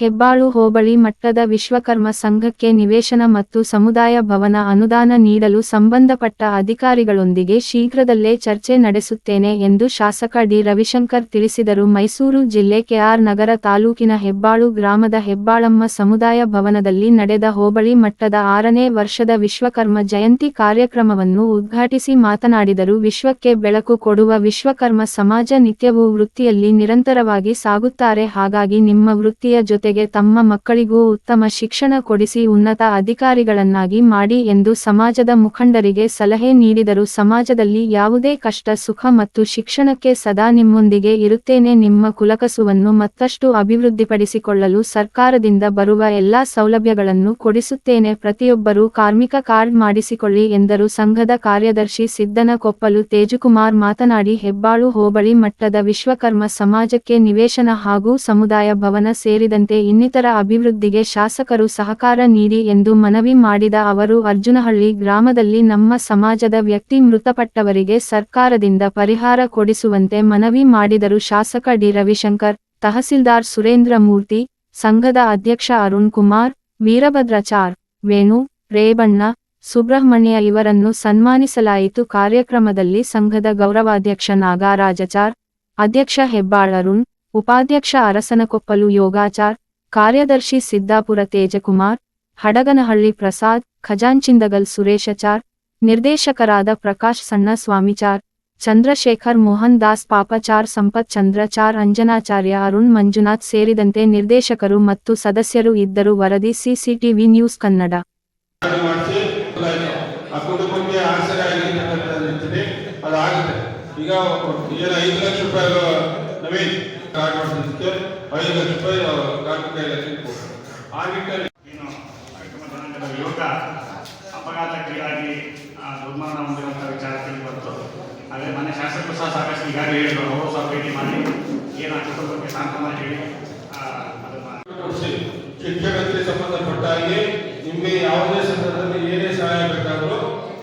ಹೆಬ್ಬಾಳು ಹೋಬಳಿ ಮಟ್ಟದ ವಿಶ್ವಕರ್ಮ ಸಂಘಕ್ಕೆ ನಿವೇಶನ ಮತ್ತು ಸಮುದಾಯ ಭವನ ಅನುದಾನ ನೀಡಲು ಸಂಬಂಧಪಟ್ಟ ಅಧಿಕಾರಿಗಳೊಂದಿಗೆ ಶೀಘ್ರದಲ್ಲೇ ಚರ್ಚೆ ನಡೆಸುತ್ತೇನೆ ಎಂದು ಶಾಸಕ ಡಿ. ರವಿಶಂಕರ್ ತಿಳಿಸಿದರು. ಮೈಸೂರು ಜಿಲ್ಲೆ ಕೆಆರ್ ನಗರ ತಾಲೂಕಿನ ಹೆಬ್ಬಾಳು ಗ್ರಾಮದ ಹೆಬ್ಬಾಳಮ್ಮ ಸಮುದಾಯ ಭವನದಲ್ಲಿ ನಡೆದ ಹೋಬಳಿ ಮಟ್ಟದ ಆರನೇ ವರ್ಷದ ವಿಶ್ವಕರ್ಮ ಜಯಂತಿ ಕಾರ್ಯಕ್ರಮವನ್ನು ಉದ್ಘಾಟಿಸಿ ಮಾತನಾಡಿದರು. ವಿಶ್ವಕ್ಕೆ ಬೆಳಕು ಕೊಡುವ ವಿಶ್ವಕರ್ಮ ಸಮಾಜ ನಿತ್ಯವೂ ವೃತ್ತಿಯಲ್ಲಿ ನಿರಂತರವಾಗಿ ಸಾಗುತ್ತಾರೆ. ಹಾಗಾಗಿ ನಿಮ್ಮ ವೃತ್ತಿಯ ಜೊತೆಗೆ ತಮ್ಮ ಮಕ್ಕಳಿಗೂ ಉತ್ತಮ ಶಿಕ್ಷಣ ಕೊಡಿಸಿ ಉನ್ನತ ಅಧಿಕಾರಿಗಳನ್ನಾಗಿ ಮಾಡಿ ಎಂದು ಸಮಾಜದ ಮುಖಂಡರಿಗೆ ಸಲಹೆ ನೀಡಿದರು ಸಮಾಜದಲ್ಲಿ ಯಾವುದೇ ಕಷ್ಟ, ಸುಖ ಮತ್ತು ಶಿಕ್ಷಣಕ್ಕೆ ಸದಾ ನಿಮ್ಮೊಂದಿಗೆ ಇರುತ್ತೇನೆ ನಿಮ್ಮ ಕುಲಕಸುವನ್ನು ಮತ್ತಷ್ಟು ಅಭಿವೃದ್ಧಿಪಡಿಸಿಕೊಳ್ಳಲು ಸರ್ಕಾರದಿಂದ ಬರುವ ಎಲ್ಲಾ ಸೌಲಭ್ಯಗಳನ್ನು ಕೊಡಿಸುತ್ತೇನೆ. ಪ್ರತಿಯೊಬ್ಬರೂ ಕಾರ್ಮಿಕ ಕಾರ್ಡ್ ಮಾಡಿಸಿಕೊಳ್ಳಿ ಎಂದರು. ಸಂಘದ ಕಾರ್ಯದರ್ಶಿ ಸಿದ್ದನ ಕೊಪ್ಪಲು ತೇಜುಕುಮಾರ್ ಮಾತನಾಡಿ, ಹೆಬ್ಬಾಳು ಹೋಬಳಿ ಮಟ್ಟದ ವಿಶ್ವಕರ್ಮ ಸಮಾಜಕ್ಕೆ ನಿವೇಶನ ಹಾಗೂ ಸಮುದಾಯ ಭವನ ಸೇರಿದಂತೆ ಇನ್ನಿತರ ಅಭಿವೃದ್ಧಿಗೆ ಶಾಸಕರು ಸಹಕಾರ ನೀಡಿ ಎಂದು ಮನವಿ ಮಾಡಿದ ಅವರು, ಅರ್ಜುನಹಳ್ಳಿ ಗ್ರಾಮದಲ್ಲಿ ನಮ್ಮ ಸಮಾಜದ ವ್ಯಕ್ತಿ ಮೃತಪಟ್ಟವರಿಗೆ ಸರ್ಕಾರದಿಂದ ಪರಿಹಾರ ಕೊಡಿಸುವಂತೆ ಮನವಿ ಮಾಡಿದರು. ಶಾಸಕ ಡಿ. ರವಿಶಂಕರ್, ತಹಸೀಲ್ದಾರ್ ಸುರೇಂದ್ರ ಮೂರ್ತಿ, ಸಂಘದ ಅಧ್ಯಕ್ಷ ಅರುಣ್ ಕುಮಾರ್ ವೀರಭದ್ರಾಚಾರ್ ವೇಣು ರೇಬಣ್ಣ ಸುಬ್ರಹ್ಮಣ್ಯ ಇವರನ್ನು ಸನ್ಮಾನಿಸಲಾಯಿತು. ಕಾರ್ಯಕ್ರಮದಲ್ಲಿ ಸಂಘದ ಗೌರವಾಧ್ಯಕ್ಷ ನಾಗರಾಜಚಾರ್ ಅಧ್ಯಕ್ಷ ಹೆಬ್ಬಾಳ್ ಅರುಣ್, ಉಪಾಧ್ಯಕ್ಷ ಅರಸನಕೊಪ್ಪಲು ಯೋಗಾಚಾರ್ ಕಾರ್ಯದರ್ಶಿ ಸಿದ್ದಾಪುರ ತೇಜಕುಮಾರ್, ಹಡಗನಹಳ್ಳಿ ಪ್ರಸಾದ್, ಖಜಾಂಚಿಂದಗಲ್ ಸುರೇಶಚಾರ್ ನಿರ್ದೇಶಕರಾದ ಪ್ರಕಾಶ್ ಸಣ್ಣ ಸ್ವಾಮಿಚಾರ್ ಚಂದ್ರಶೇಖರ್ ಮೋಹನ್ ದಾಸ್ ಪಾಪಚಾರ್ ಸಂಪತ್ ಚಂದ್ರಚಾರ್ ಅಂಜನಾಚಾರ್ಯ ಅರುಣ್ ಮಂಜುನಾಥ್ ಸೇರಿದಂತೆ ನಿರ್ದೇಶಕರು ಮತ್ತು ಸದಸ್ಯರು ಇದ್ದರು. ವರದಿ ಸಿಸಿಟಿವಿ ನ್ಯೂಸ್ ಕನ್ನಡ. ಕಾರ್ಡ್ ಮಾಡಿಸೋದಕ್ಕೆ ಐದು ಲಕ್ಷ ರೂಪಾಯಿ ಕಾರ್ಮಿಕ ಇಲಾಖೆಗೆ ಕೊಡ್ತಾರೆ. ಆ ನಿಟ್ಟಿನಲ್ಲಿ ಏನು ಕಾರ್ಯಕ್ರಮ ಜನಾಂಗದ ಯುವಕ ಅಪಘಾತಕ್ಕೀಡಾಗಿ ಆ, ದುರ್ಮರಣ ಹೊಂದಿರುವಂಥ ವಿಚಾರ ತಿಳಿದು ಬಂತು ಅದೇ ಮನೆ ಶಾಸಕರು ಸಹ ಸಾಕಷ್ಟು ಈಗಾಗಲೇ ಹೇಳಿದ್ರು. ಅವರು ಸಹ ಭೇಟಿ ಮಾಡಿ. ಏನು ಆ ಬಗ್ಗೆ ಸಾಂತ್ವನ ಹೇಳಿ. ಶಿಕ್ಷಣಕ್ಕೆ ಸಂಬಂಧಪಟ್ಟ ಹಾಗೆ ನಿಮಗೆ ಯಾವುದೇ ಸಂದರ್ಭದಲ್ಲಿ ಏನೇ ಸಹಾಯ ಬೇಕಾದರೂ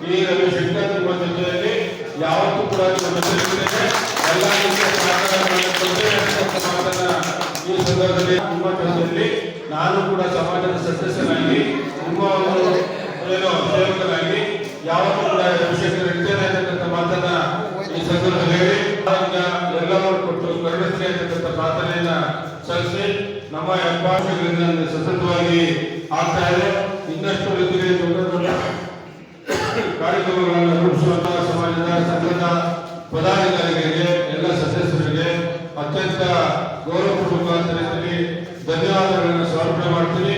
ಈ ಶಿಕ್ಷಣ ನಿಮ್ಮ ಜೊತೆಯಲ್ಲಿ ಯಾವತ್ತೂ ಕೂಡ ನಿಮ್ಮ. ಎಲ್ಲ ರೀತಿಯ ಸಹಕಾರ ಅಂತ ಮಾತನ್ನ ಈ ಸಂದರ್ಭದಲ್ಲಿ ನಿಮ್ಮ ಜೊತೆಯಲ್ಲಿ ನಾನು ಕೂಡ ಸಮಾಜದ ಸದಸ್ಯನಾಗಿ ನಿಮ್ಮ ಏನು ಸೇವಕನಾಗಿ ಯಾವತ್ತೂ ಕೂಡ ರವಿಶಂಕರ್ ಇರ್ತೇನೆ ಮಾತನ್ನ ಈ ಸಂದರ್ಭದಲ್ಲಿ ಹೇಳಿ ಕೊಟ್ಟು ಕರುಣಿಸ್ಲಿ ಅಂತಕ್ಕಂಥ ಪ್ರಾರ್ಥನೆಯನ್ನ ಸಲ್ಲಿಸಿ, ನಮ್ಮ ಹೆಬ್ಬಾಷೆಗಳಿಂದ ಸತತವಾಗಿ ಆಗ್ತಾ ಇದೆ. ಇನ್ನಷ್ಟು ರೀತಿಯಲ್ಲಿ ದೊಡ್ಡ ದೊಡ್ಡ ಕಾರ್ಯಕ್ರಮಗಳನ್ನು ರೂಪಿಸುವಂತಹ ಸಮಾಜದ, ಸಂಘದ ಪದಾಧಿಕಾರಿಗಳಿಗೆ, ಎಲ್ಲ ಸದಸ್ಯರಿಗೆ ಅತ್ಯಂತ ಗೌರವಪೂರ್ವಕ ರೀತಿಯಲ್ಲಿ ಧನ್ಯವಾದಗಳನ್ನು ಸಮರ್ಪಣೆ ಮಾಡ್ತೀನಿ.